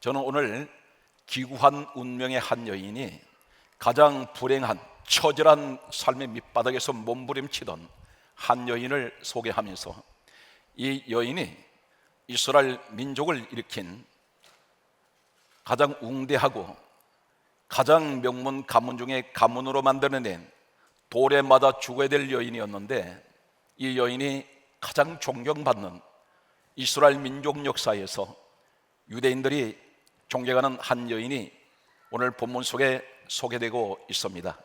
저는 오늘 기구한 운명의 한 여인이 가장 불행한 처절한 삶의 밑바닥에서 몸부림치던 한 여인을 소개하면서 이 여인이 이스라엘 민족을 일으킨 가장 웅대하고 가장 명문 가문 중에 가문으로 만들어낸 도래마다 죽어야 될 여인이었는데 이 여인이 가장 존경받는 이스라엘 민족 역사에서 유대인들이 존경하는 한 여인이 오늘 본문 속에 소개되고 있습니다.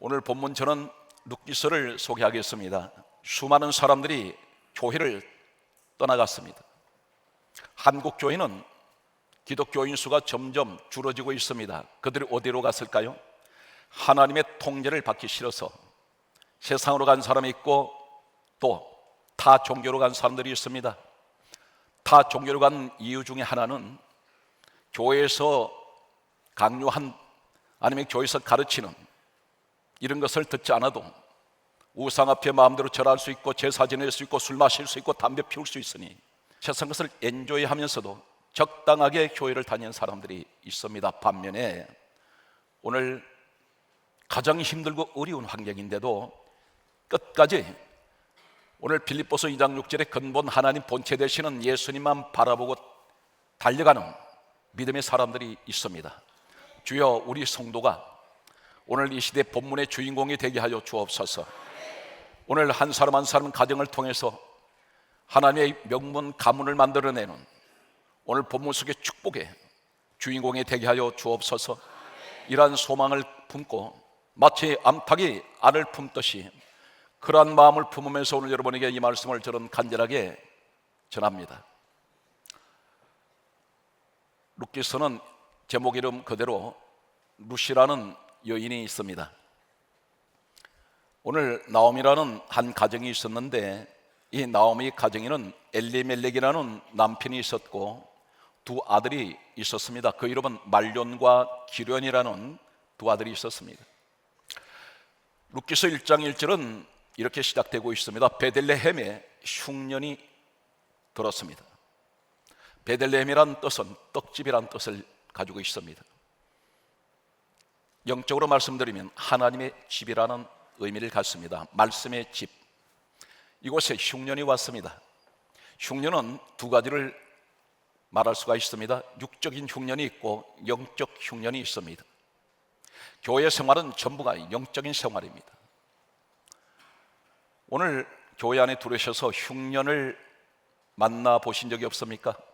오늘 본문 저는 룻기서를 소개하겠습니다. 수많은 사람들이 교회를 떠나갔습니다. 한국 교회는 기독교인 수가 점점 줄어지고 있습니다. 그들이 어디로 갔을까요? 하나님의 통제를 받기 싫어서 세상으로 간 사람이 있고 또 타 종교로 간 사람들이 있습니다. 타 종교로 간 이유 중에 하나는 교회에서 강요한 아니면 교회에서 가르치는 이런 것을 듣지 않아도 우상 앞에 마음대로 절할 수 있고 제사 지낼 수 있고 술 마실 수 있고 담배 피울 수 있으니 세상 것을 엔조이 하면서도 적당하게 교회를 다니는 사람들이 있습니다. 반면에 오늘 가장 힘들고 어려운 환경인데도 끝까지 오늘 빌립보서 2장 6절의 근본 하나님 본체 되시는 예수님만 바라보고 달려가는 믿음의 사람들이 있습니다. 주여 우리 성도가 오늘 이 시대 본문의 주인공이 되게 하여 주옵소서. 오늘 한 사람 한 사람 가정을 통해서 하나님의 명문 가문을 만들어내는 오늘 본문 속의 축복의 주인공이 되게 하여 주옵소서. 이러한 소망을 품고 마치 암탉이 알을 품듯이 그러한 마음을 품으면서 오늘 여러분에게 이 말씀을 저는 간절하게 전합니다. 룻기서는 제목 이름 그대로 루시라는 여인이 있습니다. 오늘 나옴이라는 한 가정이 있었는데 이 나오미 가정에는 엘리멜렉이라는 남편이 있었고 두 아들이 있었습니다. 그 이름은 말론과 기련이라는 두 아들이 있었습니다. 룻기서 1장 1절은 이렇게 시작되고 있습니다. 베들레헴에 흉년이 들었습니다. 베들레헴이란 뜻은 떡집이란 뜻을 가지고 있습니다. 영적으로 말씀드리면 하나님의 집이라는 의미를 갖습니다. 말씀의 집. 이곳에 흉년이 왔습니다. 흉년은 두 가지를 말할 수가 있습니다. 육적인 흉년이 있고 영적 흉년이 있습니다. 교회 생활은 전부가 영적인 생활입니다. 오늘 교회 안에 들어오셔서 흉년을 만나 보신 적이 없습니까?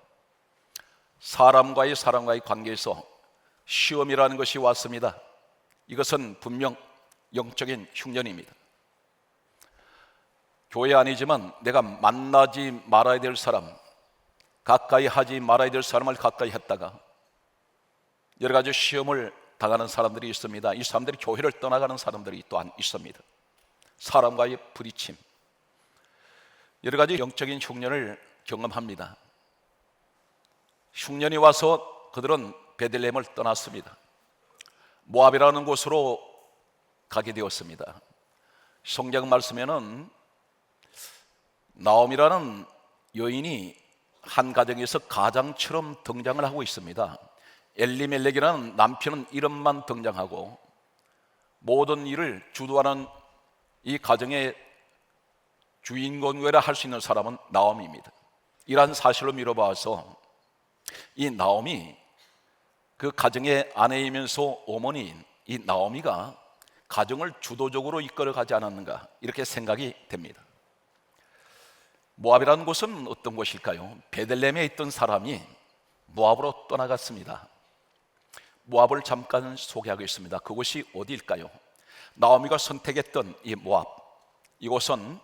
사람과의 사람과의 관계에서 시험이라는 것이 왔습니다. 이것은 분명 영적인 흉년입니다. 교회 아니지만 내가 만나지 말아야 될 사람, 가까이 하지 말아야 될 사람을 가까이 했다가 여러 가지 시험을 당하는 사람들이 있습니다. 이 사람들이 교회를 떠나가는 사람들이 또한 있습니다. 사람과의 부딪힘, 여러 가지 영적인 흉년을 경험합니다. 흉년이 와서 그들은 베들레헴을 떠났습니다. 모압이라는 곳으로 가게 되었습니다. 성경 말씀에는 나옴이라는 여인이 한 가정에서 가장처럼 등장을 하고 있습니다. 엘리멜렉이라는 남편은 이름만 등장하고 모든 일을 주도하는 이 가정의 주인공이라 할 수 있는 사람은 나옴입니다. 이러한 사실로 미뤄봐서 이 나옴이 그 가정의 아내이면서 어머니인 이 나오미가 가정을 주도적으로 이끌어가지 않았는가 이렇게 생각이 됩니다. 모압이라는 곳은 어떤 곳일까요? 베들레헴에 있던 사람이 모압으로 떠나갔습니다. 모압을 잠깐 소개하겠습니다. 그곳이 어디일까요? 나오미가 선택했던 이 모압 이곳은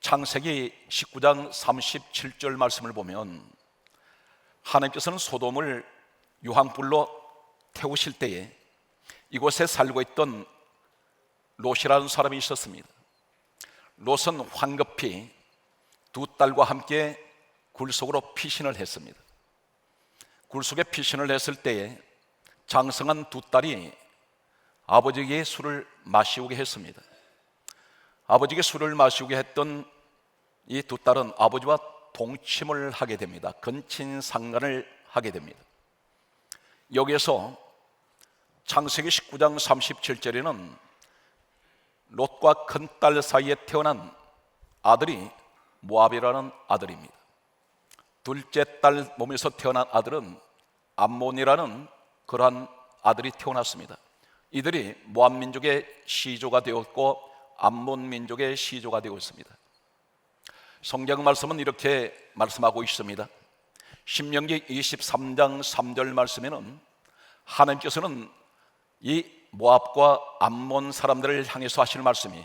창세기 19장 37절 말씀을 보면 하나님께서는 소돔을 유황불로 태우실 때에 이곳에 살고 있던 롯이라는 사람이 있었습니다. 롯은 황급히 두 딸과 함께 굴 속으로 피신을 했습니다. 굴 속에 피신을 했을 때에 장성한 두 딸이 아버지에게 술을 마시우게 했습니다. 아버지에게 술을 마시우게 했던 이 두 딸은 아버지와 동침을 하게 됩니다. 근친 상간을 하게 됩니다. 여기에서 창세기 19장 37절에는 롯과 큰딸 사이에 태어난 아들이 모압이라는 아들입니다. 둘째 딸 몸에서 태어난 아들은 암몬이라는 그러한 아들이 태어났습니다. 이들이 모압 민족의 시조가 되었고 암몬 민족의 시조가 되었습니다. 성경 말씀은 이렇게 말씀하고 있습니다. 신명기 23장 3절 말씀에는 하나님께서는 이 모압과 암몬 사람들을 향해서 하실 말씀이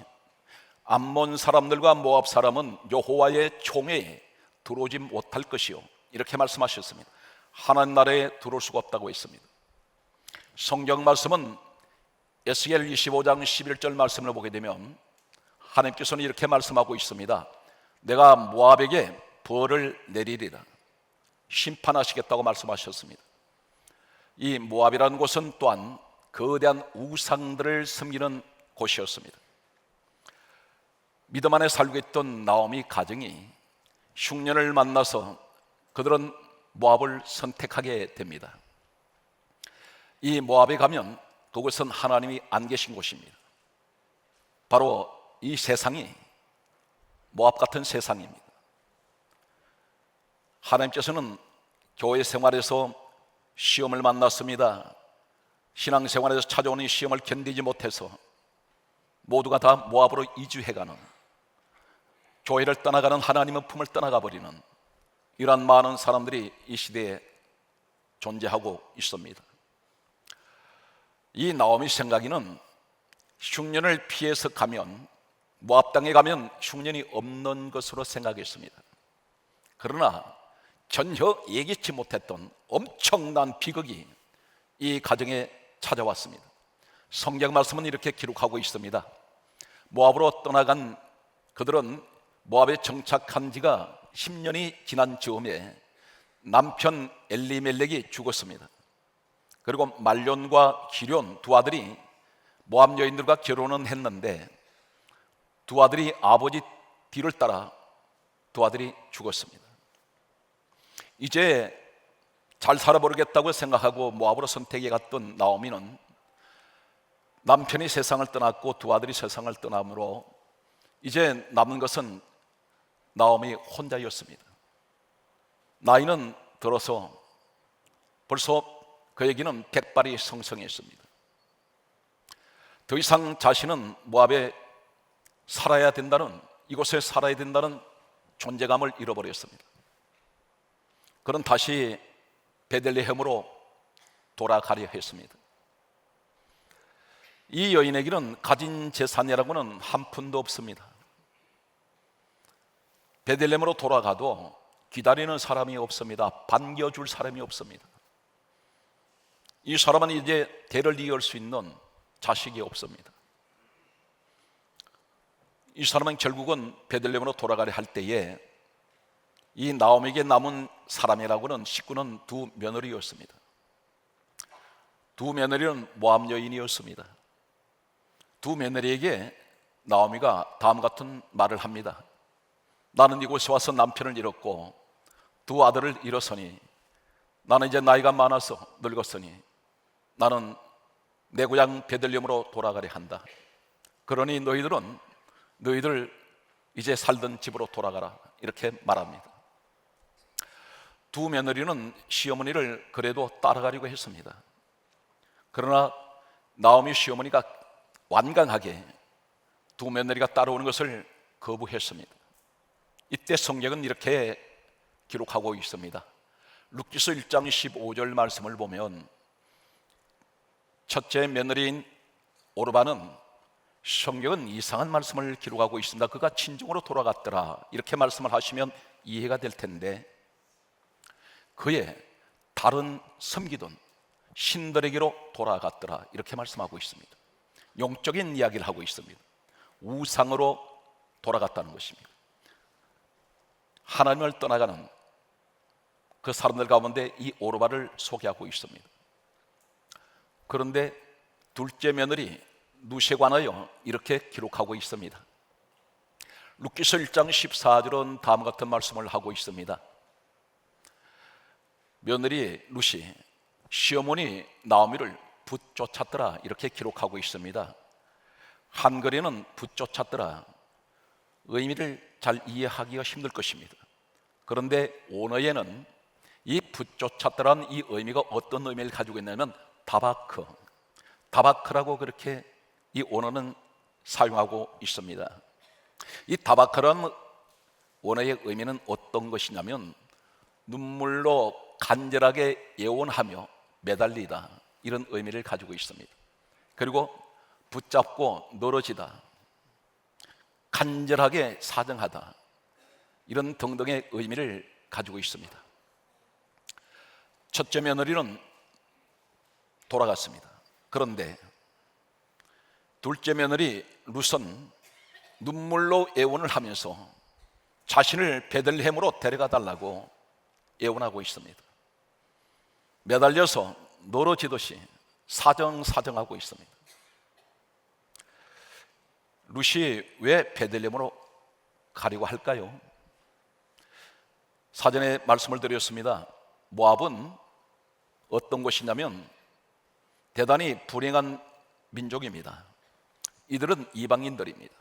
암몬 사람들과 모압 사람은 여호와의 총에 들어오지 못할 것이요 이렇게 말씀하셨습니다. 하나님 나라에 들어올 수가 없다고 했습니다. 성경 말씀은 에스겔 25장 11절 말씀을 보게 되면 하나님께서는 이렇게 말씀하고 있습니다. 내가 모압에게 벌을 내리리라. 심판하시겠다고 말씀하셨습니다. 이 모압이라는 곳은 또한 거대한 우상들을 섬기는 곳이었습니다. 믿음 안에 살고 있던 나오미 가정이 흉년을 만나서 그들은 모압을 선택하게 됩니다. 이 모압에 가면 그곳은 하나님이 안 계신 곳입니다. 바로 이 세상이 모압 같은 세상입니다. 하나님께서는 교회 생활에서 시험을 만났습니다. 신앙 생활에서 찾아오는 이 시험을 견디지 못해서 모두가 다 모압으로 이주해가는 교회를 떠나가는 하나님의 품을 떠나가 버리는 이러한 많은 사람들이 이 시대에 존재하고 있습니다. 이 나오미 생각에는 흉년을 피해서 가면 모압 땅에 가면 흉년이 없는 것으로 생각했습니다. 그러나 전혀 예기치 못했던 엄청난 비극이 이 가정에 찾아왔습니다. 성경 말씀은 이렇게 기록하고 있습니다. 모압으로 떠나간 그들은 모압에 정착한 지가 10년이 지난 즈음에 남편 엘리멜렉이 죽었습니다. 그리고 말론과 기련 두 아들이 모압 여인들과 결혼은 했는데 두 아들이 아버지 뒤를 따라 두 아들이 죽었습니다. 이제 잘 살아보겠다고 생각하고 모압으로 선택해 갔던 나오미는 남편이 세상을 떠났고 두 아들이 세상을 떠남으로 이제 남은 것은 나오미 혼자였습니다. 나이는 들어서 벌써 그에게는 백발이 성성했습니다. 더 이상 자신은 모압에 살아야 된다는 이곳에 살아야 된다는 존재감을 잃어버렸습니다. 그는 다시 베들레헴으로 돌아가려 했습니다. 이 여인에게는 가진 재산이라고는 한 푼도 없습니다. 베들레헴으로 돌아가도 기다리는 사람이 없습니다. 반겨줄 사람이 없습니다. 이 사람은 이제 대를 이을 수 있는 자식이 없습니다. 이 사람은 결국은 베들레헴으로 돌아가려 할 때에 이 나옴에게 남은 사람이라고는 식구는 두 며느리였습니다. 두 며느리는 모함 여인이었습니다. 두 며느리에게 나오미가 다음 같은 말을 합니다. 나는 이곳에 와서 남편을 잃었고 두 아들을 잃었으니 나는 이제 나이가 많아서 늙었으니 나는 내 고향 베들렘으로 돌아가려 한다. 그러니 너희들은 너희들 이제 살던 집으로 돌아가라 이렇게 말합니다. 두 며느리는 시어머니를 그래도 따라가려고 했습니다. 그러나 나오미 시어머니가 완강하게 두 며느리가 따라오는 것을 거부했습니다. 이때 성경은 이렇게 기록하고 있습니다. 룻기서 1장 15절 말씀을 보면 첫째 며느리인 오르바는 성경은 이상한 말씀을 기록하고 있습니다. 그가 친정으로 돌아갔더라. 이렇게 말씀을 하시면 이해가 될 텐데 그의 다른 섬기던 신들에게로 돌아갔더라. 이렇게 말씀하고 있습니다. 영적인 이야기를 하고 있습니다. 우상으로 돌아갔다는 것입니다. 하나님을 떠나가는 그 사람들 가운데 이 오르바를 소개하고 있습니다. 그런데 둘째 며느리 누시에 관하여 이렇게 기록하고 있습니다. 룻기서 1장 14절은 다음 같은 말씀을 하고 있습니다. 며느리 루시 시어머니 나오미를 붙쫓았더라 이렇게 기록하고 있습니다. 한글에는 붙쫓았더라 의미를 잘 이해하기가 힘들 것입니다. 그런데 원어에는 이 붙쫓았더라는 이 의미가 어떤 의미를 가지고 있냐면 다바크, 다바크라고 그렇게 이 원어는 사용하고 있습니다. 이 다바크라는 원어의 의미는 어떤 것이냐면 눈물로 간절하게 예원하며 매달리다 이런 의미를 가지고 있습니다. 그리고 붙잡고 늘어지다 간절하게 사정하다 이런 등등의 의미를 가지고 있습니다. 첫째 며느리는 돌아갔습니다. 그런데 둘째 며느리 룻은 눈물로 애원을 하면서 자신을 베들레헴으로 데려가 달라고 애원하고 있습니다. 매달려서 늘어지듯이 사정사정하고 있습니다. 룻이 왜 베들레헴으로 가려고 할까요? 사전에 말씀을 드렸습니다. 모압은 어떤 것이냐면 대단히 불행한 민족입니다. 이들은 이방인들입니다.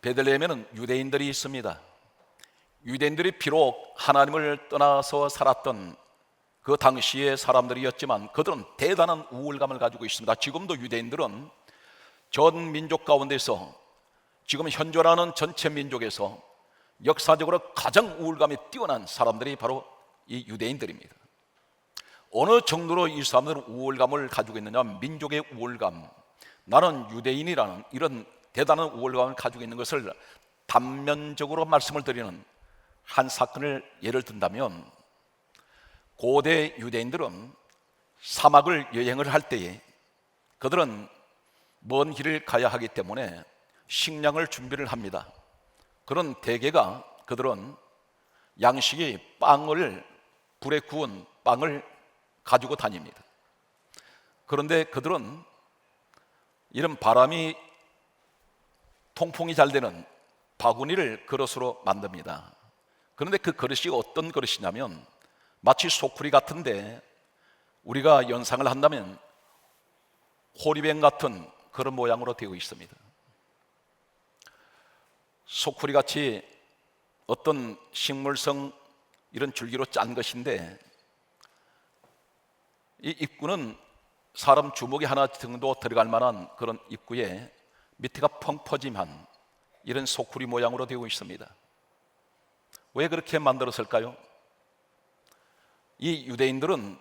베들레헴에는 유대인들이 있습니다. 유대인들이 비록 하나님을 떠나서 살았던 그 당시의 사람들이었지만 그들은 대단한 우울감을 가지고 있습니다. 지금도 유대인들은 전 민족 가운데서 지금 현존하는 전체 민족에서 역사적으로 가장 우울감이 뛰어난 사람들이 바로 이 유대인들입니다. 어느 정도로 이 사람들은 우울감을 가지고 있느냐? 민족의 우울감. 나는 유대인이라는 이런 대단한 우울감을 가지고 있는 것을 단면적으로 말씀을 드리는 한 사건을 예를 든다면 고대 유대인들은 사막을 여행을 할 때에 그들은 먼 길을 가야 하기 때문에 식량을 준비를 합니다. 그런 대개가 그들은 양식이 빵을 불에 구운 빵을 가지고 다닙니다. 그런데 그들은 이런 바람이 통풍이 잘 되는 바구니를 그릇으로 만듭니다. 그런데 그 그릇이 어떤 그릇이냐면 마치 소쿠리 같은데 우리가 연상을 한다면 호리뱅 같은 그런 모양으로 되어 있습니다. 소쿠리 같이 어떤 식물성 이런 줄기로 짠 것인데 이 입구는 사람 주먹이 하나 정도 들어갈 만한 그런 입구에 밑에가 펑 퍼짐한 이런 소쿠리 모양으로 되어 있습니다. 왜 그렇게 만들었을까요? 이 유대인들은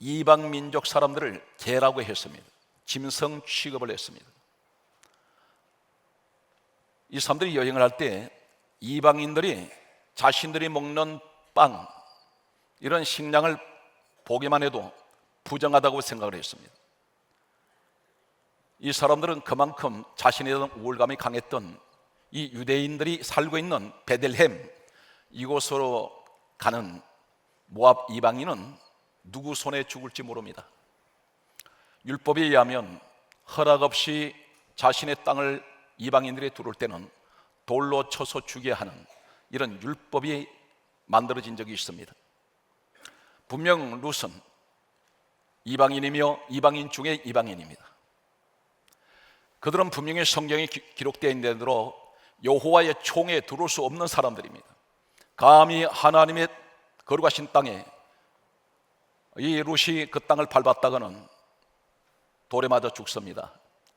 이방 민족 사람들을 개라고 했습니다. 짐승 취급을 했습니다. 이 사람들이 여행을 할 때 이방인들이 자신들이 먹는 빵 이런 식량을 보기만 해도 부정하다고 생각을 했습니다. 이 사람들은 그만큼 자신에 대한 우울감이 강했던 이 유대인들이 살고 있는 베델헴 이곳으로 가는 모압 이방인은 누구 손에 죽을지 모릅니다. 율법에 의하면 허락 없이 자신의 땅을 이방인들이 들어올 때는 돌로 쳐서 죽여야 하는 이런 율법이 만들어진 적이 있습니다. 분명 룻은 이방인이며 이방인 중에 이방인입니다. 그들은 분명히 성경에 기록되어 있는 대로 여호와의 총에 들어올 수 없는 사람들입니다. 감히 하나님의 거룩하신 땅에 이 룻이 그 땅을 밟았다가는 돌에 맞아 죽습니다.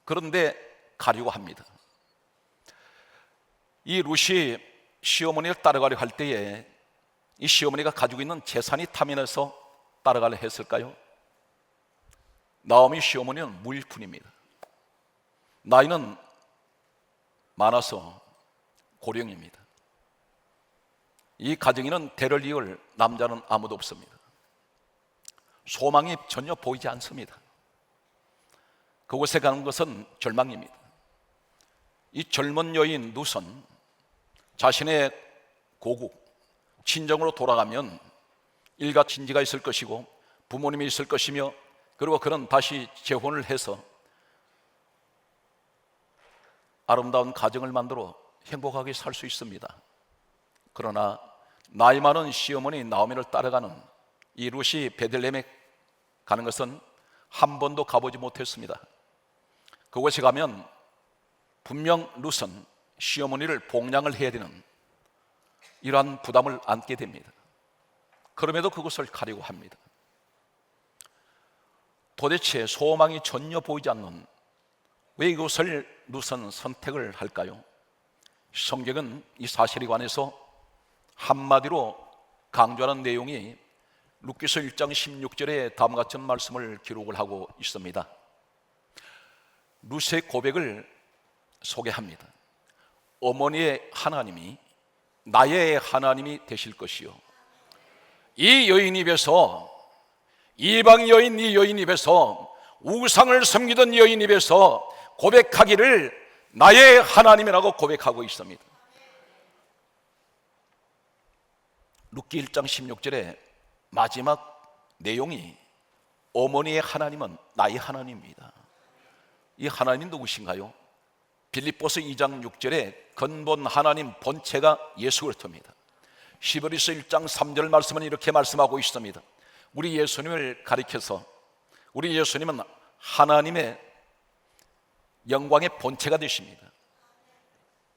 그런데 가려고 합니다. 이 룻이 시어머니를 따라가려 할 때에 이 시어머니가 가지고 있는 재산이 탐해내서 따라가려 했을까요? 나오미 시어머니는 무일푼입니다. 나이는 많아서 고령입니다. 이 가정에는 대를 이을 남자는 아무도 없습니다. 소망이 전혀 보이지 않습니다. 그곳에 가는 것은 절망입니다. 이 젊은 여인 누선 자신의 고국 친정으로 돌아가면 일가 친지가 있을 것이고 부모님이 있을 것이며 그리고 그는 다시 재혼을 해서 아름다운 가정을 만들어 행복하게 살 수 있습니다. 그러나 나이 많은 시어머니 나오미를 따라가는 이 룻이 베들레헴에 가는 것은 한 번도 가보지 못했습니다. 그곳에 가면 분명 룻은 시어머니를 봉양을 해야 되는 이러한 부담을 안게 됩니다. 그럼에도 그것을 가려고 합니다. 도대체 소망이 전혀 보이지 않는 왜 이것을 룻은 선택을 할까요? 성경은 이 사실에 관해서 한마디로 강조하는 내용이 룻기서 1장 16절에 다음과 같은 말씀을 기록을 하고 있습니다. 룻의 고백을 소개합니다. 어머니의 하나님이 나의 하나님이 되실 것이요. 이 여인 입에서 이방 여인 이 여인 입에서 우상을 섬기던 여인 입에서 고백하기를 나의 하나님이라고 고백하고 있습니다. 룻기 1장 16절에 마지막 내용이 어머니의 하나님은 나의 하나님입니다. 이 하나님 누구신가요? 빌립보서 2장 6절에 근본 하나님 본체가 예수 그리스도입니다. 시버리서 1장 3절 말씀은 이렇게 말씀하고 있습니다. 우리 예수님을 가리켜서 우리 예수님은 하나님의 영광의 본체가 되십니다.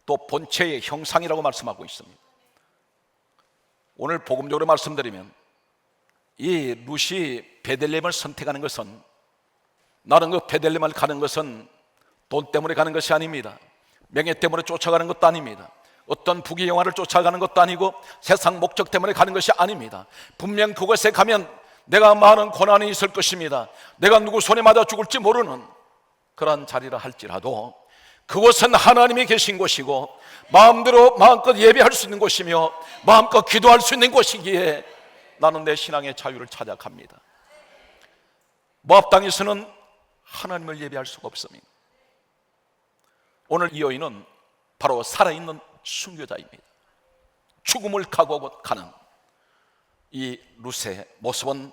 또 본체의 형상이라고 말씀하고 있습니다. 오늘 복음적으로 말씀드리면 이 룻이 베들레헴을 선택하는 것은 나는 그 베들레헴을 가는 것은 돈 때문에 가는 것이 아닙니다. 명예 때문에 쫓아가는 것도 아닙니다. 어떤 부귀 영화를 쫓아가는 것도 아니고 세상 목적 때문에 가는 것이 아닙니다. 분명 그곳에 가면 내가 많은 고난이 있을 것입니다. 내가 누구 손에 맞아 죽을지 모르는 그러한 자리라 할지라도 그곳은 하나님이 계신 곳이고 마음대로 마음껏 예배할 수 있는 곳이며 마음껏 기도할 수 있는 곳이기에 나는 내 신앙의 자유를 찾아 갑니다. 모압 땅에서는 하나님을 예배할 수가 없습니다. 오늘 이 여인은 바로 살아있는 순교자입니다. 죽음을 각오하고 가는 이 루스의 모습은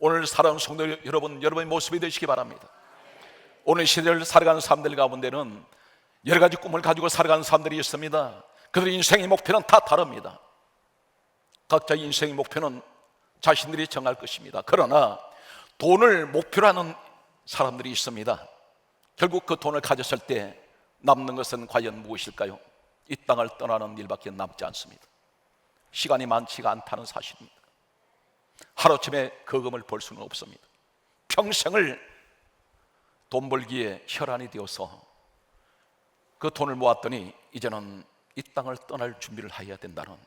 오늘 살아온 성도 여러분, 여러분의 모습이 되시기 바랍니다. 오늘 시대를 살아가는 사람들 가운데는 여러 가지 꿈을 가지고 살아가는 사람들이 있습니다. 그들의 인생의 목표는 다 다릅니다. 각자의 인생의 목표는 자신들이 정할 것입니다. 그러나 돈을 목표로 하는 사람들이 있습니다. 결국 그 돈을 가졌을 때 남는 것은 과연 무엇일까요? 이 땅을 떠나는 일밖에 남지 않습니다. 시간이 많지가 않다는 사실입니다. 하루쯤에 거금을 벌 수는 없습니다. 평생을 돈 벌기에 혈안이 되어서 그 돈을 모았더니 이제는 이 땅을 떠날 준비를 해야 된다는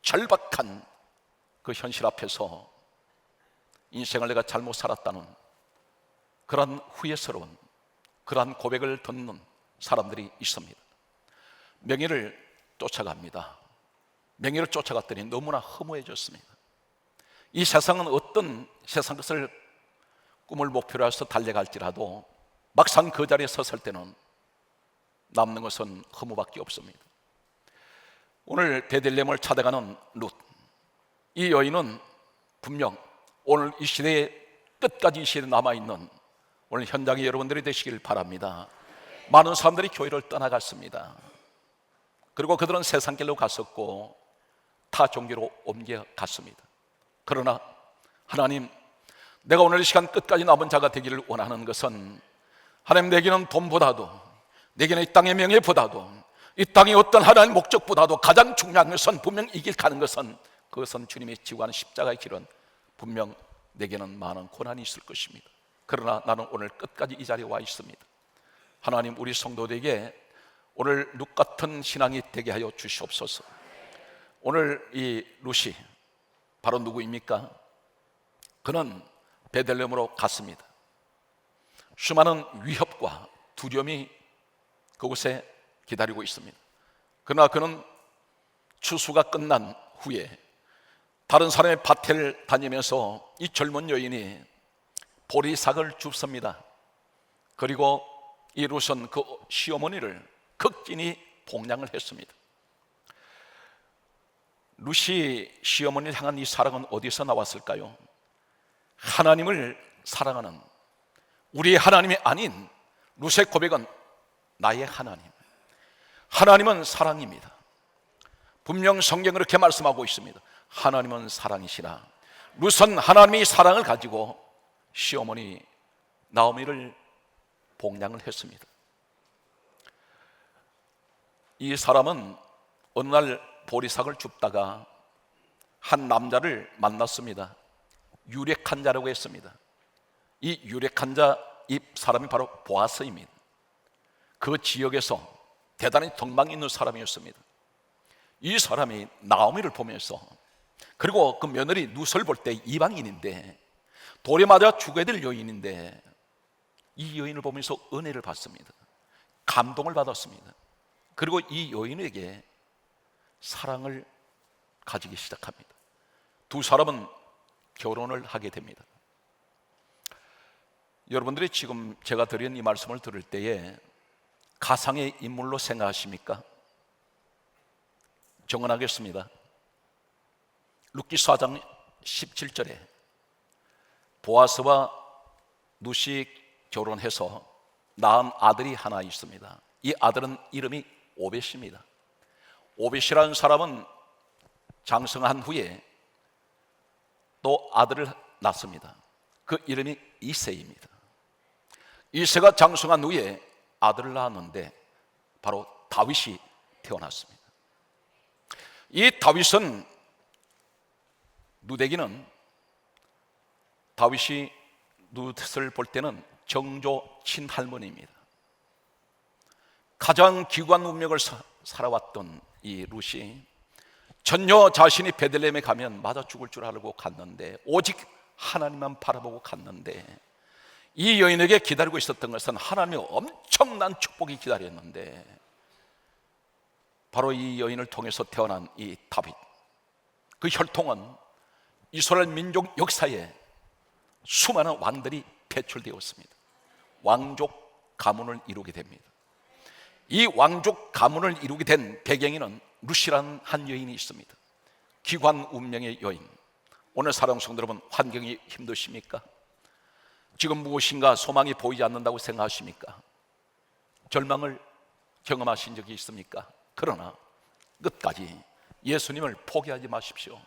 절박한 그 현실 앞에서 인생을 내가 잘못 살았다는 그러한 후회스러운 그러한 고백을 듣는 사람들이 있습니다. 명예를 쫓아갑니다. 명예를 쫓아갔더니 너무나 허무해졌습니다. 이 세상은 어떤 세상 것을 꿈을 목표로 해서 달려갈지라도 막상 그 자리에 섰을 때는 남는 것은 허무밖에 없습니다. 오늘 베들렘을 찾아가는 룻. 이 여인은 분명 오늘 이 시대의 끝까지 이 시대에 남아있는 오늘 현장의 여러분들이 되시길 바랍니다. 많은 사람들이 교회를 떠나갔습니다. 그리고 그들은 세상 길로 갔었고 타 종교로 옮겨갔습니다. 그러나 하나님, 내가 오늘 이 시간 끝까지 남은 자가 되기를 원하는 것은 하나님 내게는 돈보다도 내게는 이 땅의 명예보다도 이 땅의 어떤 하나님 목적보다도 가장 중요한 것은 분명 이길 가는 것은 그것은 주님이 지고하는 십자가의 길은 분명 내게는 많은 고난이 있을 것입니다. 그러나 나는 오늘 끝까지 이 자리에 와 있습니다. 하나님 우리 성도들에게 오늘 룩 같은 신앙이 되게 하여 주시옵소서. 오늘 이 루시 바로 누구입니까? 그는 베들레헴으로 갔습니다. 수많은 위협과 두려움이 그곳에 기다리고 있습니다. 그러나 그는 추수가 끝난 후에 다른 사람의 밭을 다니면서 이 젊은 여인이 보리삭을 줍습니다. 그리고 이 룻은 그 시어머니를 극진히 봉양을 했습니다. 룻이 시어머니를 향한 이 사랑은 어디서 나왔을까요? 하나님을 사랑하는 우리의 하나님이 아닌 룻의 고백은 나의 하나님. 하나님은 사랑입니다. 분명 성경 그렇게 말씀하고 있습니다. 하나님은 사랑이시라. 룻은 하나님이 사랑을 가지고 시어머니 나오미를 복양을 했습니다. 이 사람은 어느 날 보리삭을 줍다가 한 남자를 만났습니다. 유력한 자라고 했습니다. 이 유력한 자, 이 사람이 바로 보아스입니다. 그 지역에서 대단히 덕망 있는 사람이었습니다. 이 사람이 나오미를 보면서 그리고 그 며느리 누설 볼 때 이방인인데 돌에 맞아 죽어야 될 여인인데 이 여인을 보면서 은혜를 받습니다. 감동을 받았습니다. 그리고 이 여인에게 사랑을 가지기 시작합니다. 두 사람은 결혼을 하게 됩니다. 여러분들이 지금 제가 드린 이 말씀을 들을 때에 가상의 인물로 생각하십니까? 정언하겠습니다. 룻기 4장 17절에 보아스와 누시 결혼해서 낳은 아들이 하나 있습니다. 이 아들은 이름이 오벳입니다. 오벳이라는 사람은 장성한 후에 또 아들을 낳습니다. 그 이름이 이세입니다. 이세가 장성한 후에 아들을 낳았는데 바로 다윗이 태어났습니다. 이 다윗은 누대기는 다윗이 누댓을 볼 때는 정조 친할머니입니다. 가장 기관 운명을 사, 살아왔던 이 룻이 전혀 자신이 베들레헴에 가면 맞아 죽을 줄 알고 갔는데 오직 하나님만 바라보고 갔는데 이 여인에게 기다리고 있었던 것은 하나님의 엄청난 축복이 기다렸는데 바로 이 여인을 통해서 태어난 이 다윗 그 혈통은 이스라엘 민족 역사에 수많은 왕들이 배출되었습니다. 왕족 가문을 이루게 됩니다. 이 왕족 가문을 이루게 된 배경에는 루시라는 한 여인이 있습니다. 기관 운명의 여인. 오늘 사랑 성도 여러분 환경이 힘드십니까? 지금 무엇인가 소망이 보이지 않는다고 생각하십니까? 절망을 경험하신 적이 있습니까? 그러나 끝까지 예수님을 포기하지 마십시오.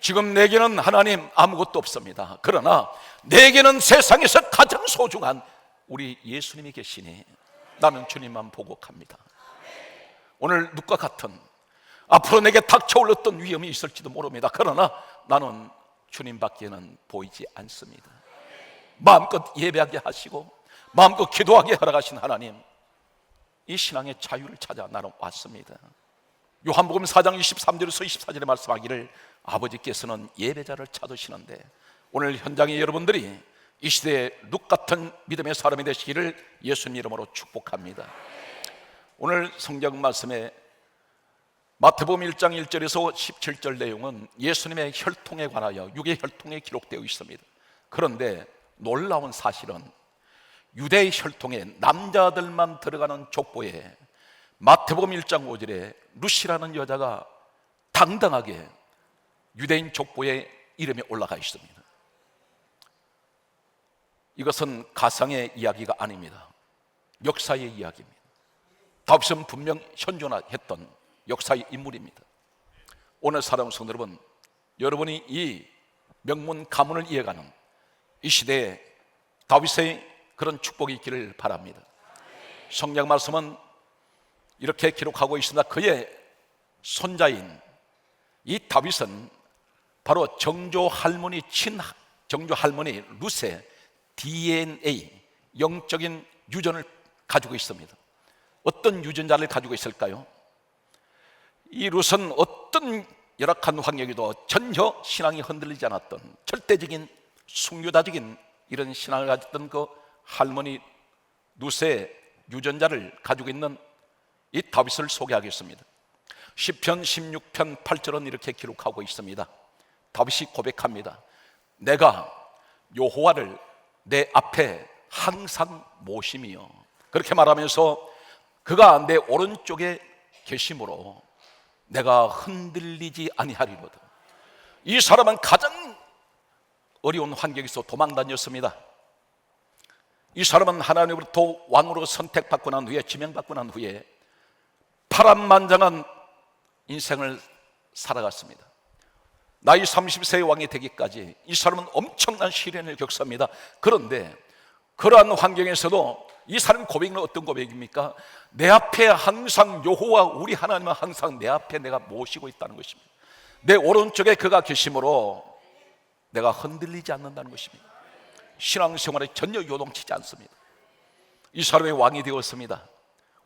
지금 내게는 하나님 아무것도 없습니다. 그러나 내게는 세상에서 가장 소중한 우리 예수님이 계시니 나는 주님만 보고 갑니다. 오늘 눕과 같은 앞으로 내게 닥쳐올렸던 위험이 있을지도 모릅니다. 그러나 나는 주님밖에는 보이지 않습니다. 마음껏 예배하게 하시고 마음껏 기도하게 허락하신 하나님 이 신앙의 자유를 찾아 나는 왔습니다. 요한복음 4장 23절에서 24절에 말씀하기를 아버지께서는 예배자를 찾으시는데 오늘 현장의 여러분들이 이 시대에 룩 같은 믿음의 사람이 되시기를 예수님 이름으로 축복합니다. 오늘 성경 말씀에 마태복음 1장 1절에서 17절 내용은 예수님의 혈통에 관하여 육의 혈통에 기록되어 있습니다. 그런데 놀라운 사실은 유대 혈통에 남자들만 들어가는 족보에 마태복음 1장 5절에 루시라는 여자가 당당하게 유대인 족보에 이름이 올라가 있습니다. 이것은 가상의 이야기가 아닙니다. 역사의 이야기입니다. 다윗은 분명 현존했던 역사의 인물입니다. 오늘 사랑 성도 여러분, 여러분이 이 명문 가문을 이어가는 이 시대에 다윗의 그런 축복이 있기를 바랍니다. 성경 말씀은 이렇게 기록하고 있습니다. 그의 손자인 이 다윗은 바로 정조 할머니 친 정조 할머니 루세 DNA 영적인 유전을 가지고 있습니다. 어떤 유전자를 가지고 있을까요? 이 룻은 어떤 열악한 환경에도 전혀 신앙이 흔들리지 않았던 절대적인 숙유다적인 이런 신앙을 가졌던 그 할머니 룻의 유전자를 가지고 있는 이 다윗을 소개하겠습니다. 10편 16편 8절은 이렇게 기록하고 있습니다. 다윗이 고백합니다. 내가 여호와를 내 앞에 항상 모심이요. 그렇게 말하면서 그가 내 오른쪽에 계심으로 내가 흔들리지 아니하리로다. 이 사람은 가장 어려운 환경에서 도망 다녔습니다. 이 사람은 하나님으로부터 왕으로 선택받고 난 후에 지명받고 난 후에 파란만장한 인생을 살아갔습니다. 나이 30세의 왕이 되기까지 이 사람은 엄청난 시련을 겪습니다. 그런데 그러한 환경에서도 이 사람 고백은 어떤 고백입니까? 내 앞에 항상 여호와 우리 하나님은 항상 내 앞에 내가 모시고 있다는 것입니다. 내 오른쪽에 그가 계심으로 내가 흔들리지 않는다는 것입니다. 신앙생활에 전혀 요동치지 않습니다. 이 사람이 왕이 되었습니다.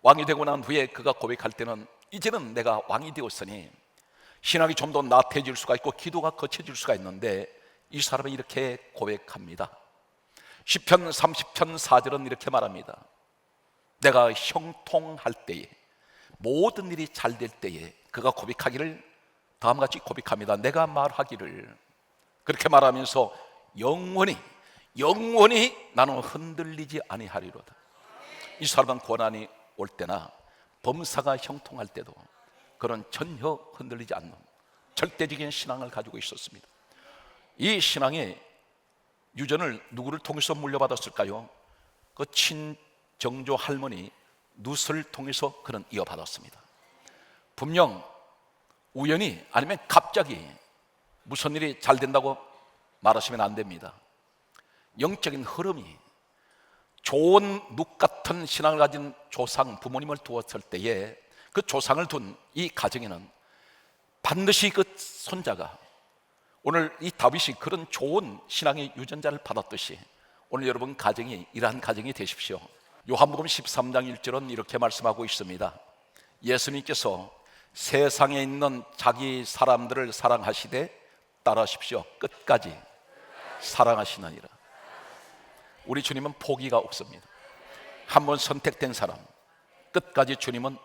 왕이 되고 난 후에 그가 고백할 때는 이제는 내가 왕이 되었으니 신앙이 좀 더 나태해질 수가 있고 기도가 거쳐질 수가 있는데 이 사람은 이렇게 고백합니다. 10편 30편 4절은 이렇게 말합니다. 내가 형통할 때에 모든 일이 잘 될 때에 그가 고백하기를 다음과 같이 고백합니다. 내가 말하기를 그렇게 말하면서 영원히 영원히 나는 흔들리지 아니하리로다. 이 사람은 고난이 올 때나 범사가 형통할 때도 그런 전혀 흔들리지 않는 절대적인 신앙을 가지고 있었습니다. 이 신앙의 유전을 누구를 통해서 물려받았을까요? 그 친정조 할머니 누스를 통해서 그는 이어받았습니다. 분명 우연히 아니면 갑자기 무슨 일이 잘 된다고 말하시면 안 됩니다. 영적인 흐름이 좋은 눅 같은 신앙을 가진 조상 부모님을 두었을 때에 그 조상을 둔 이 가정에는 반드시 그 손자가 오늘 이 다윗이 그런 좋은 신앙의 유전자를 받았듯이 오늘 여러분 가정이 이러한 가정이 되십시오. 요한복음 13장 1절은 이렇게 말씀하고 있습니다. 예수님께서 세상에 있는 자기 사람들을 사랑하시되 따라하십시오. 끝까지 사랑하시느니라. 우리 주님은 포기가 없습니다. 한번 선택된 사람 끝까지 주님은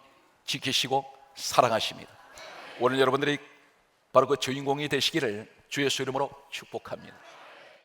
지키시고 사랑하십니다. 오늘 여러분들이 바로 그 주인공이 되시기를 주의 수 이름으로 축복합니다.